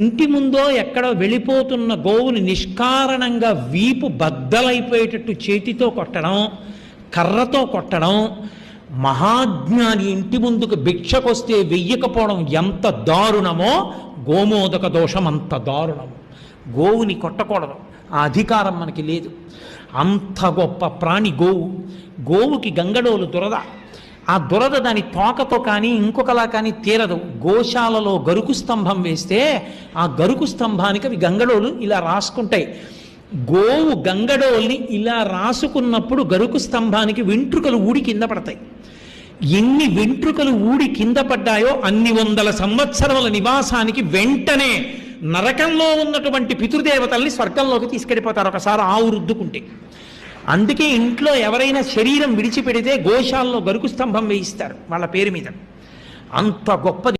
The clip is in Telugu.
ఇంటి ముందో ఎక్కడో వెళ్ళిపోతున్న గోవుని నిష్కారణంగా వీపు బద్దలైపోయేటట్టు చేతితో కొట్టడం కర్రతో కొట్టడం మహాజ్ఞాని ఇంటి ముందుకు భిక్షకొస్తే వెయ్యకపోవడం ఎంత దారుణమో గోమోదక దోషం అంత దారుణము. గోవుని కొట్టకూడదు. ఆ అధికారం మనకి లేదు. అంత గొప్ప ప్రాణి గోవు. గోవుకి గంగడోలు దురద. ఆ దురద దాని తోకతో కానీ ఇంకొకలా కానీ తీరదు. గోశాలలో గరుకు స్తంభం వేస్తే ఆ గరుకు స్తంభానికి అవి గంగడోలు ఇలా రాసుకుంటాయి. గోవు గంగడోల్ని ఇలా రాసుకున్నప్పుడు గరుకు స్తంభానికి వెంట్రుకలు ఊడి కింద పడతాయి. ఎన్ని వెంట్రుకలు ఊడి కింద పడ్డాయో అన్ని వందల సంవత్సరముల నివాసానికి వెంటనే నరకంలో ఉన్నటువంటి పితృదేవతల్ని స్వర్గంలోకి తీసుకెళ్ళిపోతారు. ఒకసారి ఆవురుద్దుకుంటే అందుకే ఇంట్లో ఎవరైనా శరీరం విడిచిపెడితే గోశాల్లో గరుకు స్తంభం వేయిస్తారు. వాళ్ళ పేరు మీద. అంత గొప్పది